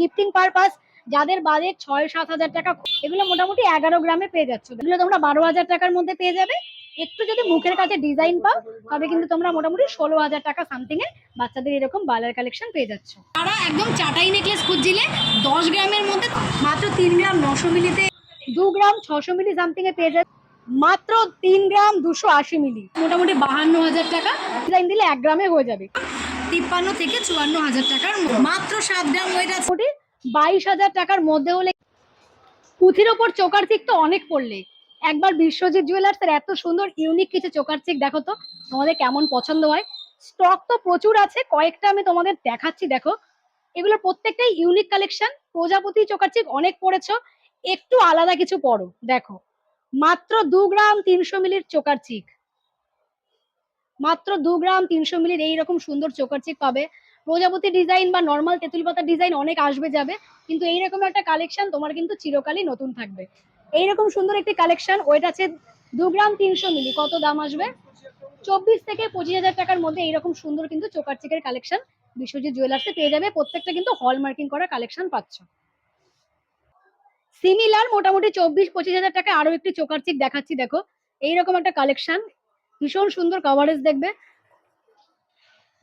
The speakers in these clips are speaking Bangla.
গিফটিং পারপাস যাদের বাজেট ছয়, সাত হাজার টাকা এগুলো মোটামুটি এগারো গ্রামে পেয়ে যাচ্ছ। এগুলো তোমরা বারো হাজার টাকার মধ্যে পেয়ে যাবে। একটু যদি মুখের কাছে ডিজাইন পাও, তবে কিন্তু তোমরা মোটামুটি ষোলো হাজার টাকা সামথিং এ বাচ্চাদের এরকম বালার কালেকশন পেয়ে যাচ্ছ। তারা একদম চাটাই নেকলেস খুঁজছিলে, দশ গ্রামের মধ্যে মাত্র তিন গ্রাম নশো মিলিতে দু গ্রাম ছশো মিলি সামথিং এ পেয়ে যাবে মাত্র তিন গ্রাম দুশো আশি মিলি। মোটামুটি বাহান্ন হাজার টাকা। ডিজাইন দিলে এক গ্রামে হয়ে যাবে। তিপ্পান্ন থেকে চুয়ান্ন হাজার টাকার। মাত্র সাত গ্রাম ওয়েট আছে বাইশ হাজার টাকার মধ্যে হলে পুঁথির ওপর চোকার চিক তো অনেক পড়লে। একবার বিশ্বজিৎ জুয়েলার্স এর এত সুন্দর ইউনিক কিছু চোকার চিক দেখো তো, তোমাদের কেমন পছন্দ হয়? স্টক তো প্রচুর আছে, কয়েকটা আমি তোমাদের দেখাচ্ছি, দেখো। এগুলো প্রত্যেকটাই ইউনিক কালেকশন প্রজাপতি চোকার চিক অনেক পড়েছো, একটু আলাদা কিছু পড়ো দেখো। মাত্র দু গ্রাম তিনশো মিলির চোকার চিক। মাত্র দু গ্রাম তিনশো মিলির এইরকম সুন্দর চোকার চেক পাবে। প্রজাপতি ডিজাইন বা নর্মাল তেঁতুল পাতার ডিজাইন অনেক আসবে যাবে, কিন্তু এইরকম একটা কালেকশন তোমার কিন্তু চিরকালই নতুন থাকবে। এইরকম সুন্দর একটি কালেকশন ওয়েট আছে দু গ্রাম তিনশো মিলি। কত দাম আসবে? চব্বিশ থেকে পঁচিশ হাজার টাকার মধ্যে এইরকম সুন্দর কিন্তু চোকার চেকের কালেকশন বিশ্বজিৎ জুয়েলার্সে পেয়ে যাবে। প্রত্যেকটা কিন্তু হলমার্কিং করা কালেকশন পাচ্ছ। সিমিলার মোটামুটি চব্বিশ পঁচিশ হাজার টাকা আরও একটি চোকার চিক দেখাচ্ছি, দেখো। এইরকম একটা কালেকশন ভীষণ সুন্দর কভারেজ দেখবে।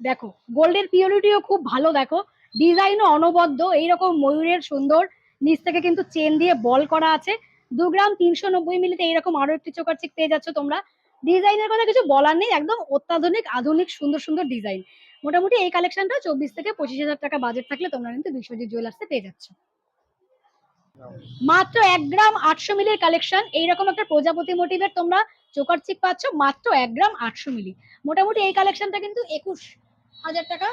দেখো, গোল্ডের পিওরিটিও খুব ভালো, দেখো। ডিজাইনও অনবদ্য, এইরকম ময়ূরের সুন্দর। নিচ থেকে কিন্তু চেন দিয়ে বল করা আছে। দু গ্রাম তিনশো নব্বই মিলিতে এইরকম আরও একটি চোকার চিক পেয়ে যাচ্ছ তোমরা। ডিজাইনের কথা কিছু বলার নেই, একদম অত্যাধুনিক, আধুনিক, সুন্দর সুন্দর ডিজাইন। মোটামুটি এই কালেকশনটা চব্বিশ থেকে পঁচিশ হাজার টাকা বাজেট থাকলে তোমরা কিন্তু বিশ্বজিৎ জুয়েলার্সে পেয়ে যাচ্ছ। মাত্র এক গ্রাম আটশো মিলির কালেকশন এইরকম একটা প্রজাপতি মোটিভের তোমরা চোকার চিক পাচ্ছ মাত্র এক গ্রাম আটশো মিলি। মোটামুটি এই কালেকশনটা কিন্তু একুশ হাজার টাকা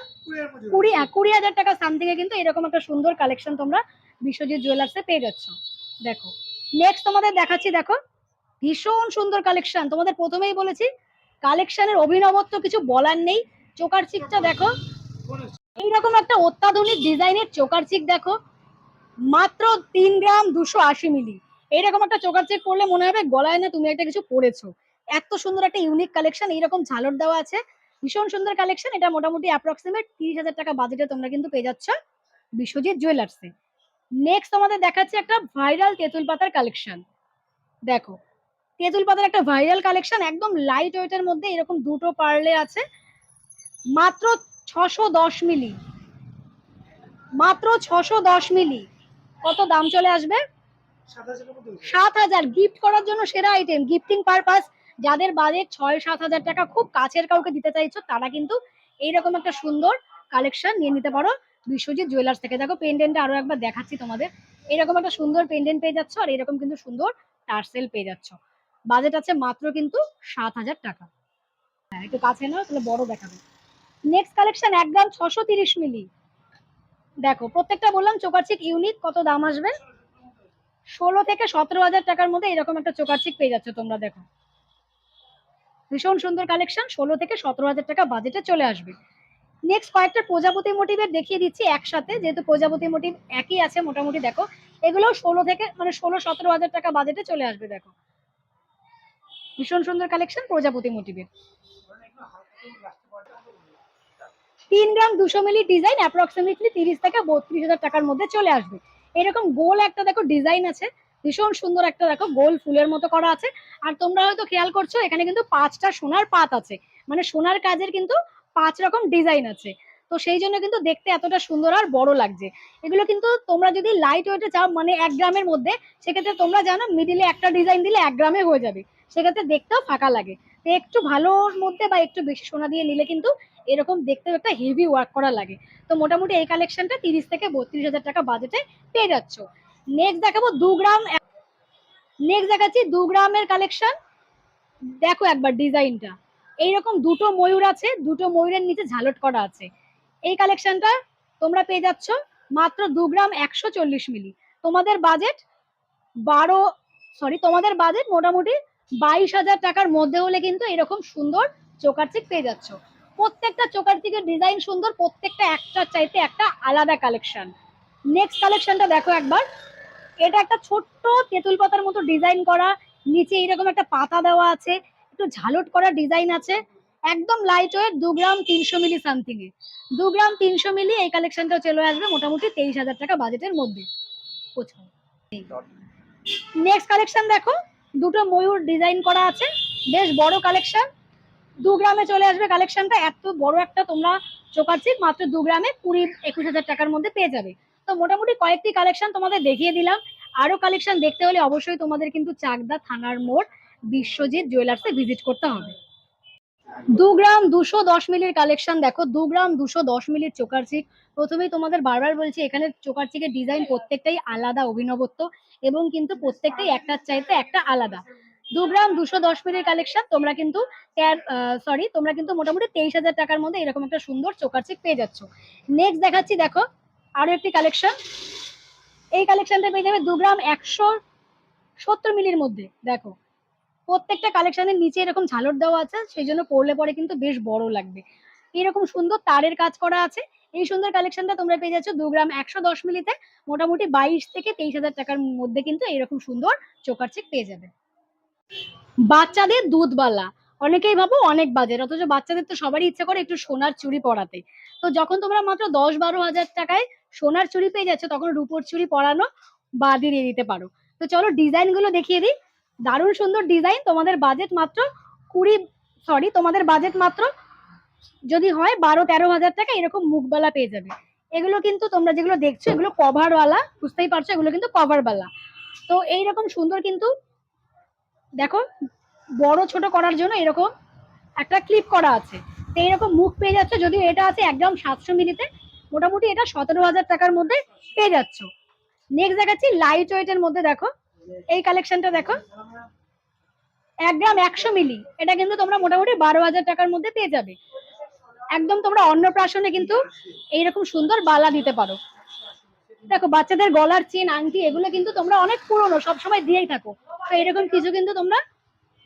কুড়ি হ্যাঁ, কুড়ি হাজার টাকা সামথিং এ কিন্তু এরকম একটা সুন্দর কালেকশন তোমরা বিশ্বজিৎ জুয়েলার্সে পেয়ে যাচ্ছ। দেখো নেক্সট তোমাদের দেখাচ্ছি দেখো ভীষণ সুন্দর কালেকশন তোমাদের প্রথমেই বলেছি কালেকশনের অভিনবত্ব কিছু বলার নেই। চোকার চিকটা দেখো এইরকম একটা অত্যাধুনিক ডিজাইনের চোকার চিক দেখো মাত্র তিন গ্রাম দুশো আশি মিলি। এইরকম একটা চোকার চেক করলে মনে হবে গলায় না তুমি একটা কিছু পরেছো। এত সুন্দর একটা ইউনিক কালেকশন এইরকম ঝালর দেওয়া আছে। ভীষণ সুন্দর কালেকশন এটা মোটামুটি অ্যাপ্রক্সিমেট তিরিশ হাজার টাকা বাজেটে তোমরা কিন্তু পেয়ে যাচ্ছ বিশ্বজিৎ জুয়েলার্সে নেক্সট তোমাদের দেখাচ্ছে একটা ভাইরাল তেঁতুল পাতার কালেকশন দেখো, তেঁতুল পাতার একটা ভাইরাল কালেকশন একদম লাইট ওয়েটের মধ্যে এরকম দুটো পার্লে আছে। মাত্র ছশো দশ মিলি। মাত্র ছশো দশ মিলি। কত দাম চলে আসবে? সাত হাজার। গিফট করার জন্য সেরা আইটেম গিফটিং পারপাস যাদের বাজেট ছয়, সাত হাজার টাকা খুব কাছের কাউকে দিতে চাইছো, তারা কিন্তু এইরকম একটা সুন্দর কালেকশন নিয়ে নিতে পারো। বিশ্বজিৎ জুয়েলার্স থেকে। দেখো পেন্ডেন্টটা আরও একবার দেখাচ্ছি তোমাদের। এরকম একটা সুন্দর পেন্ডেন্ট পেয়ে যাচ্ছ আর এরকম কিন্তু সুন্দর টার্সেল পেয়ে যাচ্ছ। বাজেট আছে মাত্র কিন্তু সাত হাজার টাকা। হ্যাঁ একটু কাছে নাও, তাহলে বড় দেখাবে। নেক্সট কালেকশন এক গ্রাম ছশো তিরিশ মিলি। দেখো, প্রত্যেকটা বললাম চোকার চিক ইউনিক কত দাম আসবে? ষোলো থেকে সতেরো হাজার টাকার মধ্যে এরকম একটা চোকার চিক পেয়ে যাচ্ছে তোমরা, দেখো। ভীষণ সুন্দর কালেকশন ষোলো থেকে সতেরো হাজার টাকা বাজেটে চলে আসবে। নেক্সট কয়েকটা প্রজাপতি মোটিভের দেখিয়ে দিচ্ছি একসাথে, যেহেতু প্রজাপতি মোটিভ একই আছে মোটামুটি, দেখো। এগুলো ষোলো থেকে মানে ষোলো, সতেরো হাজার টাকা বাজেটে চলে আসবে, দেখো। ভীষণ সুন্দর কালেকশন প্রজাপতি মোটিভের তিন গ্রাম দুশো মিলি ডিজাইন অ্যাপ্রক্সিমেটলি তিরিশ থেকে বত্রিশ হাজার টাকার মধ্যে চলে আসবে। এরকম গোল একটা দেখো ডিজাইন আছে, ভীষণ সুন্দর একটা দেখো গোল ফুলের মতো করা আছে। আর তোমরা হয়তো খেয়াল করছ, এখানে কিন্তু পাঁচটা সোনার পাত আছে। মানে সোনার কাজের কিন্তু পাঁচ রকম ডিজাইন আছে। তো সেই জন্য কিন্তু দেখতে এতটা সুন্দর আর বড় লাগছে। এগুলো কিন্তু তোমরা যদি লাইট ওয়েটে চাও মানে এক গ্রামের মধ্যে, সেক্ষেত্রে তোমরা জানো মিডিলে একটা ডিজাইন দিলে এক গ্রামে হয়ে যাবে। সেক্ষেত্রে দেখতেও ফাঁকা লাগে। তো একটু ভালোর মধ্যে বা একটু বেশি সোনা দিয়ে নিলে কিন্তু এরকম দেখতেও একটা হেভি ওয়ার্ক করা লাগে। তো মোটামুটি এই কালেকশনটা তিরিশ থেকে বত্রিশ হাজার টাকা বাজেটে পেয়ে যাচ্ছ। নেক্সট দেখাবো দু গ্রাম নেক্সট দেখাচ্ছি দু গ্রামের কালেকশন দেখো একবার ডিজাইনটা। এইরকম দুটো ময়ূর আছে, দুটো ময়ূরের নিচে ঝালট করা আছে। এই কালেকশনটা তোমরা পেয়ে যাচ্ছ মাত্র দু গ্রাম একশো চল্লিশ মিলি। তোমাদের বাজেট বারো সরি তোমাদের বাজেট মোটামুটি বাইশ হাজার টাকার মধ্যে হলে কিন্তু এরকম সুন্দর চোকার চিক পেয়ে যাচ্ছ। প্রত্যেকটা চোকার চিকের ডিজাইন সুন্দর, প্রত্যেকটা একটা চাইতে একটা আলাদা কালেকশন নেক্সট কালেকশনটা দেখো একবার। এটা একটা ছোট্ট তেঁতুল পাতার মতো ডিজাইন করা, নিচে এরকম একটা পাতা দেওয়া আছে, একটু ঝালট করা ডিজাইন আছে। একদম লাইট ওয়েট দু গ্রাম তিনশো মিলি সামথিং এ। দু গ্রাম তিনশো মিলি এই কালেকশনটা চলে আসবে মোটামুটি তেইশ হাজার টাকা বাজেটের মধ্যে। নেক্সট কালেকশন দেখো, দুটো ময়ূর ডিজাইন করা আছে, বেশ বড় কালেকশন দু গ্রামে চলে আসবে কালেকশনটা এত বড় একটা তোমরা চোকাচ্ছিক মাত্র দু গ্রামে কুড়ি একুশ হাজার টাকার মধ্যে পেয়ে যাবে। তো মোটামুটি কয়েকটি কালেকশন তোমাদের দেখিয়ে দিলাম। আরও কালেকশন দেখতে হলে অবশ্যই তোমাদের কিন্তু চাকদা থানার মোড় বিশ্বজিৎ জুয়েলার্সে ভিজিট করতে হবে। দু গ্রাম দুশো দশ মিলির কালেকশন দেখো, দু গ্রাম দুশো দশ মিলির চোকার চিক প্রথমেই তোমাদের বারবার বলছি, এখানে চোকার চিকের ডিজাইন প্রত্যেকটাই আলাদা অভিনবত্ব এবং কিন্তু প্রত্যেকটাই একটার চাইতে একটা আলাদা। দু গ্রাম দুশো দশ মিলির কালেকশন তোমরা কিন্তু সরি তোমরা কিন্তু মোটামুটি তেইশ হাজার টাকার মধ্যে এরকম একটা সুন্দর চোকার চিক পেয়ে যাচ্ছ। নেক্সট দেখাচ্ছি, দেখো, আরও একটি কালেকশন এই কালেকশনটা পেয়ে যাবে দু গ্রাম একশো সত্তর মিলির মধ্যে। দেখো, প্রত্যেকটা কালেকশনের নিচে এরকম ঝালর দেওয়া আছে, সেই জন্য পরলে পরে কিন্তু বেশ বড় লাগবে। এরকম সুন্দর তারের কাজ করা আছে। এই সুন্দর কালেকশনটা তোমরা পেয়ে যাচ্ছ দু গ্রাম একশো দশ মিলিতে। মোটামুটি বাইশ থেকে তেইশ হাজার টাকার মধ্যে কিন্তু এরকম সুন্দর চোকার চেক পেয়ে যাবে। বাচ্চাদের দুধবালা অনেকেই ভাবো অনেক বাজেট অথচ বাচ্চাদের তো সবারই ইচ্ছে করে একটু সোনার চুড়ি পরাতে। তো যখন তোমরা মাত্র দশ বারো হাজার টাকায় সোনার চুড়ি পেয়ে যাচ্ছ, তখন রূপোর চুড়ি পরানো বাদ দিয়ে দিতে পারো। তো চলো ডিজাইনগুলো দেখিয়ে দিই। দারুণ সুন্দর ডিজাইন, তোমাদের বাজেট মাত্র কুড়ি সরি তোমাদের বাজেট মাত্র যদি হয় বারো তেরো হাজার টাকা, এরকম মুখবালা পেয়ে যাবে। এগুলো কিন্তু তোমরা যেগুলো দেখছ, এগুলো কভারওয়ালা বুঝতেই পারছ, এগুলো কিন্তু কভারওয়ালা তো এইরকম সুন্দর কিন্তু দেখো, বড় ছোট করার জন্য এরকম একটা ক্লিপ করা আছে। এইরকম মুখ পেয়ে যাচ্ছে যদিও এটা আছে একদম সাতশো মিলিতে, মোটামুটি এটা সতেরো হাজার টাকার মধ্যে পেয়ে যাচ্ছ। নেক্সট দেখাচ্ছি লাইট ওয়েটের মধ্যে দেখো, এই কালেকশনটা দেখো। এক গ্রাম একশো মিলি, এটা কিন্তু তোমরা মোটামুটি বারো হাজার টাকার মধ্যে পেয়ে যাবে। একদম তোমরা অন্নপ্রাশনে কিন্তু এইরকম সুন্দর বালা দিতে পারো। দেখো, বাচ্চাদের গলার চেন, আংটি, এগুলো কিন্তু তোমরা অনেক পুরনো সবসময় দিয়েই থাকো। তো এরকম কিছু কিন্তু তোমরা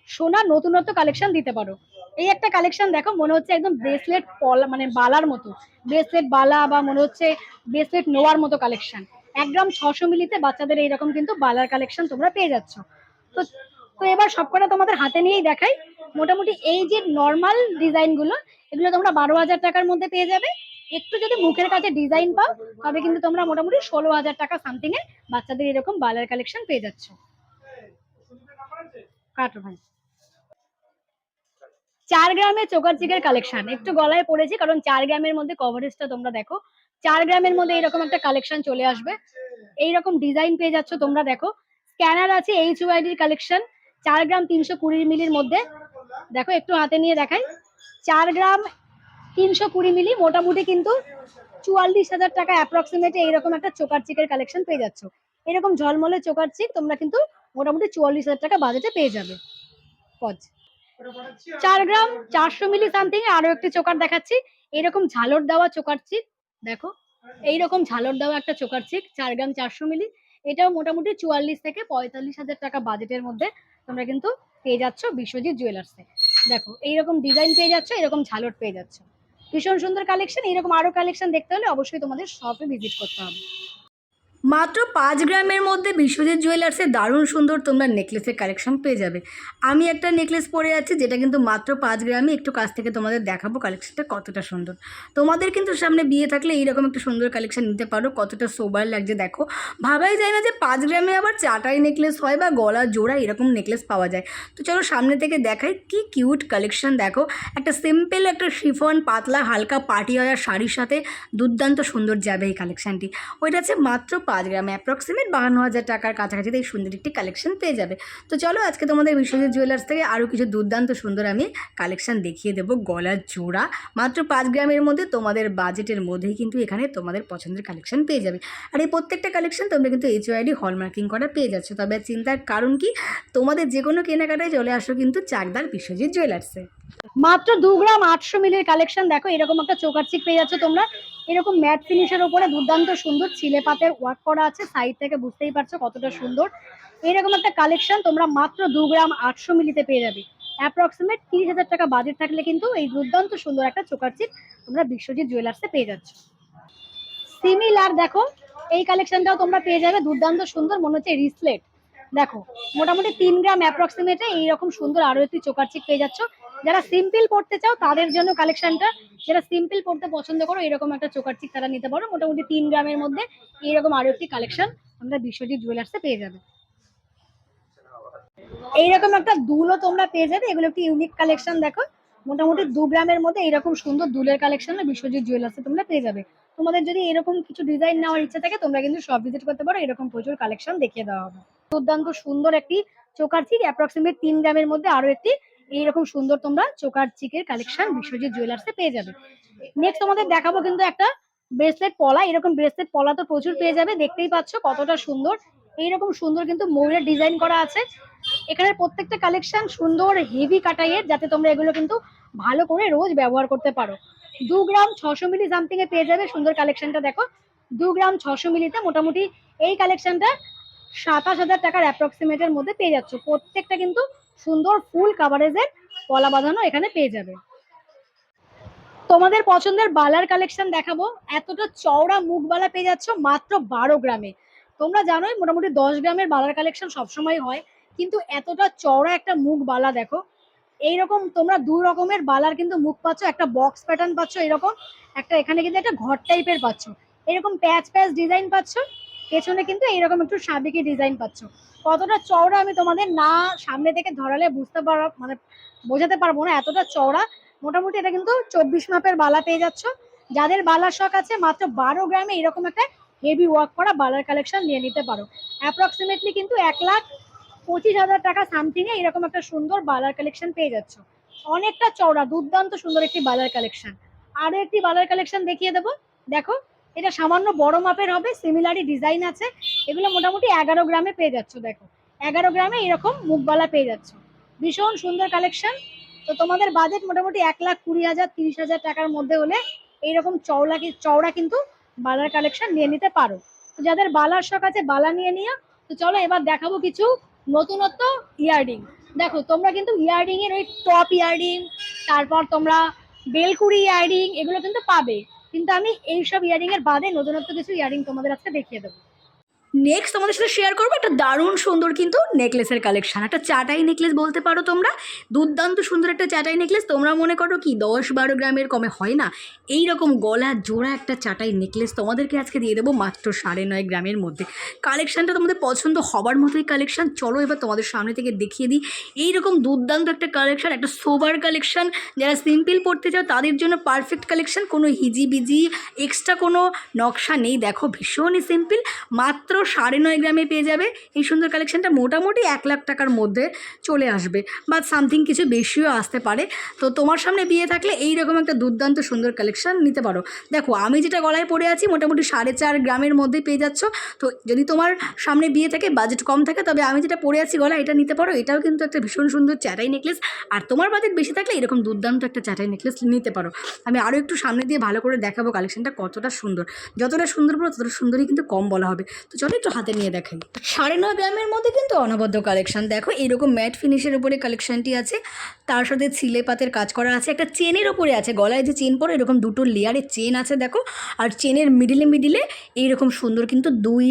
সোনার নতুনত্ব কালেকশন দিতে পারো। এই একটা কালেকশন দেখো, মনে হচ্ছে একদম ব্রেসলেট পলা মানে বালার মতো। ব্রেসলেট বালা বা মনে হচ্ছে ব্রেসলেট নোয়ার মতো কালেকশন এক গ্রাম ছশো মিলিতে বাচ্চাদের এইরকম কিন্তু বালার কালেকশন তোমরা পেয়ে যাচ্ছ। তো তো এবার সবকটা তোমাদের হাতে নিয়েই দেখাই। মোটামুটি এই যে নর্মাল ডিজাইনগুলো, এগুলো তোমরা বারো হাজার টাকার মধ্যে পেয়ে যাবে। একটু যদি মুখের কাছে ডিজাইন পাও, তবে কিন্তু তোমরা মোটামুটি ষোলো হাজার টাকা সামথিং এ বাচ্চাদের এরকম বালার কালেকশন পেয়ে যাচ্ছ। চার গ্রামের চোকার চিকের কালেকশন একটু গলায় পড়েছি, কারণ চার গ্রামের মধ্যে কভারেজটা তোমরা দেখো। চার গ্রামের মধ্যে এরকম একটা কালেকশন চলে আসবে। এইরকম ডিজাইন পেয়ে যাচ্ছ তোমরা দেখো। স্ক্যানার আছে এইচ ওয়াইডির কালেকশন চার গ্রাম তিনশো কুড়ি মিলির মধ্যে। দেখো, একটু হাতে নিয়ে দেখাই। চার গ্রাম তিনশো কুড়ি মিলি মোটামুটি কিন্তু চুয়াল্লিশ হাজার টাকা অ্যাপ্রক্সিমেটে এইরকম একটা চোকার চিকের কালেকশন পেয়ে যাচ্ছ। এরকম ঝলমলে চোকার চিক তোমরা কিন্তু মোটামুটি চুয়াল্লিশ হাজার টাকা বাজেটে পেয়ে যাবে। পজ। চার গ্রাম চারশো মিলি সামথিং আরও একটি চোকার দেখাচ্ছি। এরকম ঝালর দেওয়া চোকার চিক, দেখো, এইরকম ঝালর দেওয়া একটা চোকার চিক, চার গ্রাম চারশো মিলি। এটাও মোটামুটি চুয়াল্লিশ থেকে পঁয়তাল্লিশ হাজার টাকা বাজেটের মধ্যে তোমরা কিন্তু পেয়ে যাচ্ছ বিশ্বজিৎ জুয়েলার্সে দেখো, এইরকম ডিজাইন পেয়ে যাচ্ছ এরকম ঝালট পেয়ে যাচ্ছ। ভীষণ সুন্দর কালেকশন এরকম আরও কালেকশন দেখতে হলে অবশ্যই তোমাদের শপে ভিজিট করতে হবে। মাত্র পাঁচ গ্রামের মধ্যে বিশ্বজিৎ জুয়েলার্সে দারুণ সুন্দর তোমরা নেকলেসের কালেকশন পেয়ে যাবে। আমি একটা নেকলেস পরে আছি, যেটা কিন্তু মাত্র পাঁচ গ্রামে একটু কাছ থেকে তোমাদের দেখাবো কালেকশনটা কতটা সুন্দর। তোমাদের কিন্তু সামনে বিয়ে থাকলে এইরকম একটা সুন্দর কালেকশন নিতে পারো, কতটা সোবার লাগছে দেখো। ভাবাই যায় না যে পাঁচ গ্রামে আবার চাটাই নেকলেস হয় বা গলা জোড়া এরকম নেকলেস পাওয়া যায়। তো চলো সামনে থেকে দেখাই কি কিউট কালেকশন দেখো। একটা সিম্পল একটা শিফন, পাতলা, হালকা, পার্টি ওয়ার শাড়ির সাথে দুর্দান্ত সুন্দর যাবে এই কালেকশনটি। ওইটা আছে মাত্র পাঁচ গ্রামে অ্যাপ্রক্সিমেট বাহান্ন হাজার টাকার কাছাকাছি এই সুন্দর একটি কালেকশন পেয়ে যাবে। তো চলো আজকে তোমাদের বিশ্বজিৎ জুয়েলার্স থেকে আরও কিছু দুর্দান্ত সুন্দর আমি কালেকশন দেখিয়ে দেবো গলার জোড়া। মাত্র পাঁচ গ্রামের মধ্যে তোমাদের বাজেটের মধ্যেই কিন্তু এখানে তোমাদের পছন্দের কালেকশন পেয়ে যাবে। আর এই প্রত্যেকটা কালেকশন তোমরা কিন্তু এইচ ওয়াইডি হলমার্কিং করা পেয়ে যাচ্ছ। তবে চিন্তার কারণ কি? তোমাদের যে কোনো কেনাকাটায় চলে আসো কিন্তু চাকদার বিশ্বজিৎ জুয়েলার্সে মাত্র দু গ্রাম আটশো মিলের কালেকশন দেখো, এরকম একটা চোকার চিক পেয়ে যাচ্ছ তোমরা। এরকম ম্যাট ফিনিশের উপরে দুর্দান্ত সুন্দর ছিলে পাতের ওয়ার্ক করা আছে। সাইড থেকে বুঝতেই পারছ কতটা সুন্দর। এরকম একটা কালেকশন তোমরা মাত্র দু গ্রাম আটশো মিলিতে পেয়ে যাবে। অ্যাপ্রক্সিমেট তিরিশ হাজার টাকা বাজেট থাকলে কিন্তু এই দুর্দান্ত সুন্দর একটা চোকার চিক তোমরা বিশ্বজিৎ জুয়েলার্সে পেয়ে যাচ্ছ। সিমিলার দেখো, এই কালেকশনটাও তোমরা পেয়ে যাবে। দুর্দান্ত সুন্দর, মনে হচ্ছে রিসলেট দেখো, মোটামুটি তিন গ্রাম অ্যাপ্রক্সিমেটে এইরকম সুন্দর আরও একটি চোকার চিক পেয়ে যাচ্ছ। যারা সিম্পল পড়তে চাও, তাদের জন্য কালেকশনটা যারা সিম্পল পড়তে পছন্দ করো, এরকম একটা চোকার চিক তারা নিতে পারো। মোটামুটি তিন গ্রামের মধ্যে এইরকম আরও একটি কালেকশন আমরা বিশ্বজিৎ জুয়েলার্সে পেয়ে যাবে। এইরকম একটা দুলও তোমরা পেয়ে যাবে। এগুলো একটি ইউনিক কালেকশন দেখো। মোটামুটি দু গ্রামের মধ্যে এরকম সুন্দর দুলের কালেকশন বিশ্বজিৎ জুয়েলার্সে তোমরা পেয়ে যাবে। তোমাদের যদি এরকম কিছু ডিজাইন নেওয়ার ইচ্ছা থাকে, তোমরা কিন্তু সব ভিজিট করতে পারো। এরকম প্রচুর কালেকশন দেখিয়ে দেওয়া হবে। দুর্দান্ত সুন্দর একটি চোকার চিক অ্যাপ্রক্সিমেট তিন গ্রামের মধ্যে আরও একটি এইরকম সুন্দর তোমরা চোকার চিকের কালেকশন বিশ্বজিৎ জুয়েলার্সে পেয়ে যাবে। নেক্সট তোমাদের দেখাবো কিন্তু একটা ব্রেসলেট পলা। এরকম ব্রেসলেট পলা তো প্রচুর পেয়ে যাবে, দেখতেই পাচ্ছ কতটা সুন্দর। এইরকম সুন্দর কিন্তু ময়ূরের ডিজাইন করা আছে। এখানের প্রত্যেকটা কালেকশন সুন্দর হেভি কাটাইয়ের, যাতে তোমরা এগুলো কিন্তু ভালো করে রোজ ব্যবহার করতে পারো। দু গ্রাম ছশো মিলি সামথিং এ পেয়ে যাবে সুন্দর কালেকশনটা দেখো। দু গ্রাম ছশো মিলিতে মোটামুটি এই কালেকশনটা সাতাশ হাজার টাকার অ্যাপ্রক্সিমেটের মধ্যে পেয়ে যাচ্ছ। প্রত্যেকটা কিন্তু সুন্দর ফুল কাভারেজের পলা বাঁধানো এখানে পেয়ে যাবে। তোমাদের পছন্দের বালার কালেকশন দেখাবো। এতটা চওড়া মুখ বালা পেয়ে যাচ্ছ মাত্র বারো গ্রামে। তোমরা জানোই মোটামুটি দশ গ্রামের বালার কালেকশন সবসময় হয়, কিন্তু এতটা চওড়া একটা মুখ বালা দেখো। এইরকম তোমরা দু রকমের বালার কিন্তু মুখ পাচ্ছ, একটা বক্স প্যাটার্ন পাচ্ছ, এরকম, একটা এখানে কিন্তু একটা ঘর টাইপের পাচ্ছ। এরকম প্যাচ প্যাচ ডিজাইন পাচ্ছ। পেছনে কিন্তু এইরকম একটু সাবেকি ডিজাইন পাচ্ছ। কতটা চওড়া আমি তোমাদের না সামনে থেকে ধরালে বুঝতে পার মানে বোঝাতে পারব না, এতটা চওড়া। মোটামুটি এটা কিন্তু চব্বিশ মাপের বালা পেয়ে যাচ্ছ। যাদের বালার শখ আছে, মাত্র বারো গ্রামে এরকম একটা হেভি ওয়ার্ক করা বালার কালেকশন নিয়ে নিতে পারো। অ্যাপ্রক্সিমেটলি কিন্তু এক লাখ পঁচিশ হাজার টাকা সামথিং এ এরকম একটা সুন্দর বালার কালেকশন পেয়ে যাচ্ছ। অনেকটা চওড়া, দুর্দান্ত সুন্দর একটি বালার কালেকশন আরও একটি বালার কালেকশন দেখিয়ে দেবো। দেখো এটা সামান্য বড় মাপের হবে সিমিলারই ডিজাইন আছে। এগুলো মোটামুটি এগারো গ্রামে পেয়ে যাচ্ছ, দেখো। এগারো গ্রামে এরকম মুখবালা পেয়ে যাচ্ছ। ভীষণ সুন্দর কালেকশন তো তোমাদের বাজেট মোটামুটি এক লাখ কুড়ি হাজার, তিরিশ হাজার টাকার মধ্যে হলে এইরকম চওড়া চওড়া কিন্তু বালার কালেকশন নিয়ে নিতে পারো। তো যাদের বালার শখ আছে, বালা নিয়ে নিও। তো চলো এবার দেখাবো কিছু নতুনত্ব ইয়াররিং দেখো, তোমরা কিন্তু ইয়াররিং এর ওই টপ ইয়াররিং তারপর তোমরা বেলকুড়ি ইয়াররিং এগুলো কিন্তু পাবে। কিন্তু আমি এইসব ইয়ারিং এর বাদে নতুনত্ব কিছু ইয়ারিং তোমাদের আজকে দেখিয়ে দেবো। নেক্সট তোমাদের সাথে শেয়ার করব একটা দারুণ সুন্দর কিন্তু নেকলেসের কালেকশান একটা চাটাই নেকলেস বলতে পারো তোমরা। দুর্দান্ত সুন্দর একটা চাটাই নেকলেস তোমরা মনে করো কি, দশ বারো গ্রামের কমে হয় না? এই রকম গলা জোড়া একটা চাটাই নেকলেস তোমাদেরকে আজকে দিয়ে দেবো মাত্র সাড়ে নয় গ্রামের মধ্যে। কালেকশানটা তোমাদের পছন্দ হবার মতোই কালেকশান চলো এবার তোমাদের সামনে থেকে দেখিয়ে দিই। এই রকম দুর্দান্ত একটা কালেকশান একটা সোবার কালেকশান যারা সিম্পল পড়তে চাও, তাদের জন্য পারফেক্ট কালেকশান কোনো হিজিবিজি এক্সট্রা কোনো নকশা নেই। দেখো ভীষণই সিম্পল মাত্র সাড়ে নয় গ্রামে পেয়ে যাবে। এই সুন্দর কালেকশানটা মোটামুটি এক লাখ টাকার মধ্যে চলে আসবে। বা সামথিং কিছু বেশিও আসতে পারে। তো তোমার সামনে বিয়ে থাকলে এই রকম একটা দুর্দান্ত সুন্দর কালেকশান নিতে পারো। দেখো, আমি যেটা গলায় পরে আছি, মোটামুটি সাড়ে চার গ্রামের মধ্যে পেয়ে যাচ্ছ। তো যদি তোমার সামনে বিয়ে থাকে বাজেট কম থাকে, তবে আমি যেটা পরে আছি গলা এটা নিতে পারো। এটাও কিন্তু একটা ভীষণ সুন্দর চ্যাটাই নেকলেস আর তোমার বাজেট বেশি থাকলে এরকম দুর্দান্ত একটা চ্যাটাই নেকলেস নিতে পারো। আমি আরও একটু সামনে দিয়ে ভালো করে দেখাবো কালেকশনটা কতটা সুন্দর। যতটা সুন্দর বলো ততটা সুন্দরই কিন্তু কম বলা হবে। তো চলো একটু হাতে নিয়ে দেখাই। সাড়ে নয় গ্রামের মধ্যে কিন্তু অনবদ্য কালেকশন দেখো, এরকম ম্যাট ফিনিশের উপরে কালেকশনটি আছে। তার সাথে ছিলে পাতের কাজ করা আছে। একটা চেনের ওপরে আছে। গলায় যে চেন পরে এরকম দুটো লেয়ারের চেন আছে, দেখো। আর চেনের মিডিলে মিডিলে এইরকম সুন্দর কিন্তু দুই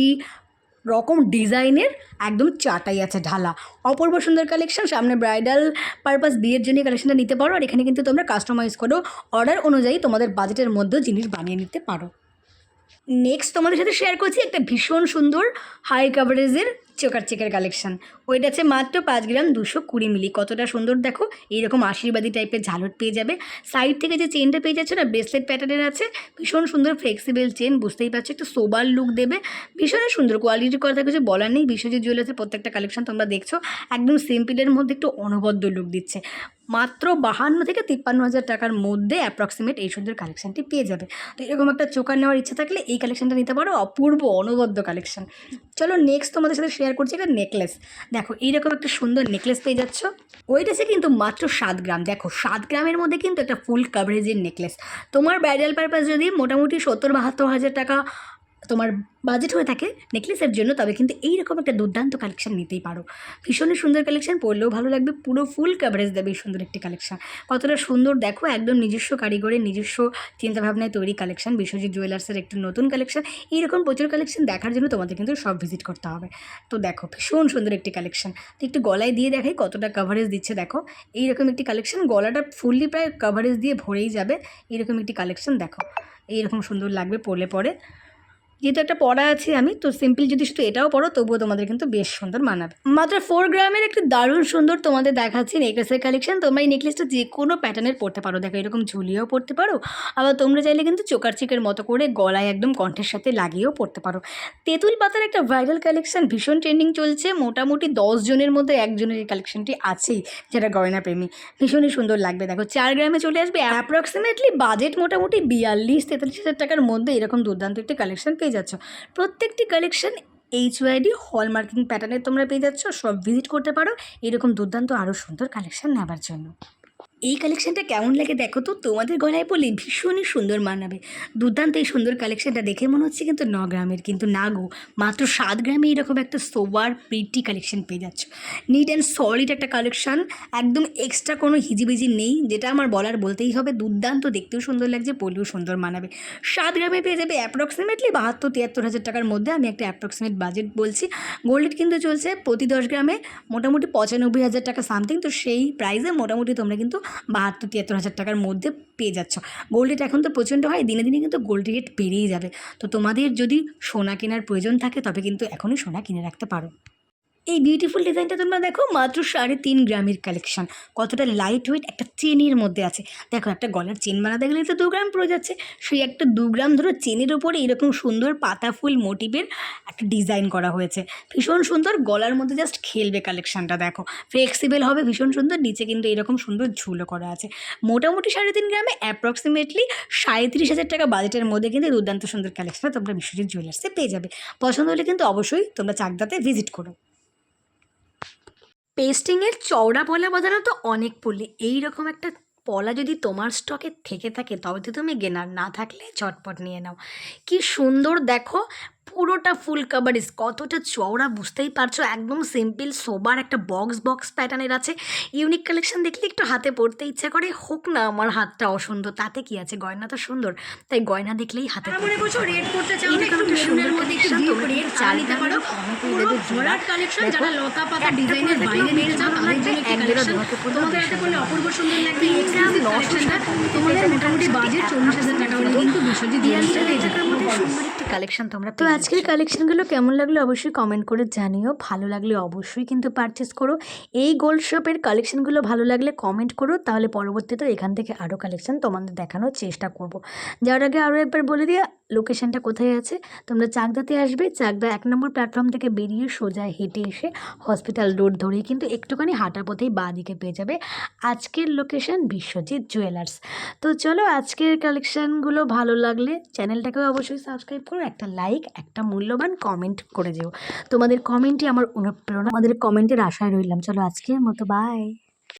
রকম ডিজাইনের একদম চাটাই আছে ঢালা। অপূর্ব সুন্দর কালেকশন সামনে ব্রাইডাল পারপাস বিয়ের জন্য কালেকশনটা নিতে পারো। আর এখানে কিন্তু তোমরা কাস্টমাইজ করো। অর্ডার অনুযায়ী তোমাদের বাজেটের মধ্যেও জিনিস বানিয়ে নিতে পারো। নেক্সট তোমাদের সাথে শেয়ার করছি একটা ভীষণ সুন্দর হাই কাভারেজের চোকার চেকের কালেকশান ওইটা আছে মাত্র পাঁচ গ্রাম দুশো কুড়ি মিলি। কতটা সুন্দর দেখো। এইরকম আশীর্বাদী টাইপের ঝালট পেয়ে যাবে। সাইড থেকে যে চেনটা পেয়ে যাচ্ছে না ব্রেসলেট প্যাটার্নের আছে। ভীষণ সুন্দর ফ্লেক্সিবল চেন বুঝতেই পারছ, একটু সোবার লুক দেবে। ভীষণই সুন্দর কোয়ালিটির কথা কিছু বলার নেই। বিশ্বজিৎ জুয়েলার্সের প্রত্যেকটা কালেকশন তোমরা দেখছ। একদম সিম্পলের মধ্যে একটু অনবদ্য লুক দিচ্ছে। মাত্র বাহান্ন থেকে তিপ্পান্ন হাজার টাকার মধ্যে অ্যাপ্রক্সিমেট এই সুন্দর কালেকশনটি পেয়ে যাবে। তো এরকম একটা চোকার নেওয়ার ইচ্ছা থাকলে এই কালেকশনটা নিতে পারো। অপূর্ব, অনবদ্য কালেকশন চলো নেক্সট তোমাদের সাথে শেয়ার করছি একটা নেকলেস দেখো, এইরকম একটা সুন্দর নেকলেস পেয়ে যাচ্ছ। ওইটা সে কিন্তু মাত্র সাত গ্রাম। দেখো, সাত গ্রামের মধ্যে কিন্তু একটা ফুল কাভারেজের নেকলেস তোমার ব্রাইডাল পারপাস যদি মোটামুটি সত্তর বাহাত্তর হাজার টাকা তোমার বাজেট হয়ে থাকে নেকলেসের জন্য, তবে কিন্তু এইরকম একটা দুর্দান্ত কালেকশন নিতেই পারো। ভীষণই সুন্দর কালেকশন পরলেও ভালো লাগবে, পুরো ফুল কাভারেজ দেবে এই সুন্দর একটি কালেকশন কতটা সুন্দর, দেখো, একদম নিজস্ব কারিগরের নিজস্ব চিন্তাভাবনায় তৈরি কালেকশন বিশ্বজিৎ জুয়েলার্সের একটি নতুন কালেকশন এইরকম প্রচুর কালেকশন দেখার জন্য তোমাদের কিন্তু সব ভিজিট করতে হবে। তো দেখো, ভীষণ সুন্দর একটি কালেকশন তো একটু গলায় দিয়ে দেখাই কতটা কাভারেজ দিচ্ছে, দেখো। এইরকম একটি কালেকশন গলাটা ফুললি প্রায় কাভারেজ দিয়ে ভরেই যাবে। এইরকম একটি কালেকশন দেখো। এইরকম সুন্দর লাগবে, পরলে পরে। যেহেতু একটা পড়া আছে আমি, তো সিম্পল যদি শুধু এটাও পড়ো, তবুও তোমাদের কিন্তু বেশ সুন্দর মানাবে। মাত্র ফোর গ্রামের একটি দারুণ সুন্দর তোমাদের দেখাচ্ছি নেকলেসের কালেকশন তোমরা এই নেকলেসটা যে কোনো প্যাটার্নের পড়তে পারো। দেখো, এরকম ঝুলিয়েও পড়তে পারো, আবার তোমরা চাইলে কিন্তু চোকার চিকের মতো করে গলায় একদম কণ্ঠের সাথে লাগিয়েও পড়তে পারো। তেঁতুল পাতার একটা ভাইরাল কালেকশন ভীষণ ট্রেন্ডিং চলছে। মোটামুটি দশ জনের মধ্যে একজনের এই কালেকশনটি আছেই যেটা গয়না প্রেমী। ভীষণই সুন্দর লাগবে। দেখো, চার গ্রামে চলে আসবে অ্যাপ্রক্সিমেটলি বাজেট মোটামুটি বিয়াল্লিশ তেতাল্লিশ হাজার টাকার মধ্যে এরকম দুর্দান্ত একটি কালেকশন পেয়ে যাচ্ছ। প্রত্যেকটি কালেকশন এইচ ওয়াইডি হলমার্কিং প্যাটার্নের তোমরা পেয়ে যাচ্ছ। সব ভিজিট করতে পারো। এরকম দুর্দান্ত আরও সুন্দর কালেকশন নেবার জন্য। এই কালেকশনটা কেমন লাগে দেখো তো? তোমাদের গলায় পড়লে ভীষণই সুন্দর মানাবে। দুর্দান্ত এই সুন্দর কালেকশনটা দেখে মনে হচ্ছে কিন্তু ন গ্রামের, কিন্তু না গো, মাত্র সাত গ্রামে এরকম একটা সোবার প্রিটি কালেকশন পেয়ে যাচ্ছ। নিট অ্যান্ড সলিড একটা কালেকশন একদম এক্সট্রা কোনো হিজিবিজি নেই, যেটা আমার বলার বলতেই হবে, দুর্দান্ত দেখতেও সুন্দর লাগছে, পরলেও সুন্দর মানাবে। সাত গ্রামে পেয়ে যাবে অ্যাপ্রক্সিমেটলি বাহাত্তর, তিয়াত্তর হাজার টাকার মধ্যে, আমি একটা অ্যাপ্রক্সিমেট বাজেট বলছি। গোল্ড কিন্তু চলছে প্রতি দশ গ্রামে মোটামুটি পঁচানব্বই হাজার টাকা সামথিং তো সেই প্রাইসে মোটামুটি তোমরা কিন্তু বাহাত্তর, তিয়াত্তর হাজার টাকার মধ্যে পেয়ে যাচ্ছ। গোল্ড রেট এখন তো প্রচণ্ড হয় দিনে দিনে কিন্তু গোল্ড রেট বেড়েই যাবে। তো তোমাদের যদি সোনা কেনার প্রয়োজন থাকে, তবে কিন্তু এখনই সোনা কিনে রাখতে পারো। এই বিউটিফুল ডিজাইনটা তোমরা দেখো মাত্র সাড়ে তিন গ্রামের কালেকশন কতটা লাইট ওয়েট একটা চেনের মধ্যে আছে। দেখো, একটা গলার চেন বানাতে গেলে তো দু গ্রাম পড়ে যাচ্ছে। সেই একটা দু গ্রাম ধরো চেনের ওপরে এরকম সুন্দর পাতা ফুল মোটিভের একটা ডিজাইন করা হয়েছে। ভীষণ সুন্দর, গলার মধ্যে জাস্ট খেলবে কালেকশনটা দেখো। ফ্লেক্সিবল হবে, ভীষণ সুন্দর, নিচে কিন্তু এরকম সুন্দর ঝুলো করা আছে। মোটামুটি সাড়ে তিন গ্রামে অ্যাপ্রক্সিমেটলি সাড়ে সাঁত্রিশ হাজার টাকা বাজেটের মধ্যে কিন্তু দুর্দান্ত সুন্দর কালেকশন তোমরা বিশ্বজিৎ জুয়েলার্সে পেয়ে যাবে। পছন্দ হলে কিন্তু অবশ্যই তোমরা চাকদাতে ভিজিট করো। পেস্টিংয়ের চওড়া পলা প্রধানত অনেক পলি। এই রকম একটা পলা যদি তোমার স্টকে থেকে থাকে, তবে তো তুমি গেনার। না থাকলে ঝটপট নিয়ে নাও। কি সুন্দর দেখো পুরোটা ফুল কাভারিজ কতটা চওড়া বুঝতেই পারছ? একদম সিম্পল সোবার একটা বক্স বক্স প্যাটার্নের আছে। ইউনিক কালেকশন দেখলে একটু হাতে পড়তে ইচ্ছা করে। হোক না আমার হাতটা অসুন্দর তাতে কি আছে? গয়না তো সুন্দর তাই গয়না দেখলেই হাতে মনে করছ রেড করতে চাও একটু সুন্দর কালেকশন তোমরা রেড চা নিতে পারো। পুরো ভরাট কালেকশন যারা লতা পাতা ডিজাইনের বাইরে নিয়ে যাও তাদের জন্য এক জোড়া তোমাদের হাতে করলে অপূর্ব সুন্দর লাগবে এক্সক্লুসিভ কালেকশনটা তোমাদের মোটামুটি বাজেট চল্লিশ হাজার টাকা হলে কিন্তু বিশ্বজিৎ জুয়েলার্সে পেয়ে যাবে সুন্দর একটি কালেকশন তোমরা তো আজকের কালেকশনগুলো কেমন লাগল অবশ্যই কমেন্ট করে জানিও। ভালো লাগলে অবশ্যই কিন্তু পারচেস করো। এই গোল্ড শপের কালেকশনগুলো ভালো লাগলে কমেন্ট করো, তাহলে পরবর্তীতে এখান থেকে আরও কালেকশান তোমাদের দেখানোর চেষ্টা করব। যাওয়ার আগে আরও একবার বলে দিয়ে লোকেশনটা কোথায় আছে? তোমরা চাকদাতে আসবে, চাকদা এক নম্বর প্ল্যাটফর্ম থেকে বেরিয়ে সোজা হেঁটে এসে হসপিটাল রোড ধরেই কিন্তু একটুখানি হাঁটা পথেই বাঁ দিকে পেয়ে যাবে আজকের লোকেশন বিশ্বজিৎ জুয়েলার্স তো চলো আজকের কালেকশানগুলো ভালো লাগলে চ্যানেলটাকেও অবশ্যই সাবস্ক্রাইব করো, একটা লাইক একটা মূল্যবান কমেন্ট করে যেও। তোমাদের কমেন্টই আমার অনুপ্রেরণা, আমাদের কমেন্টের আশায় রইলাম। চলো আজকের মতো বাই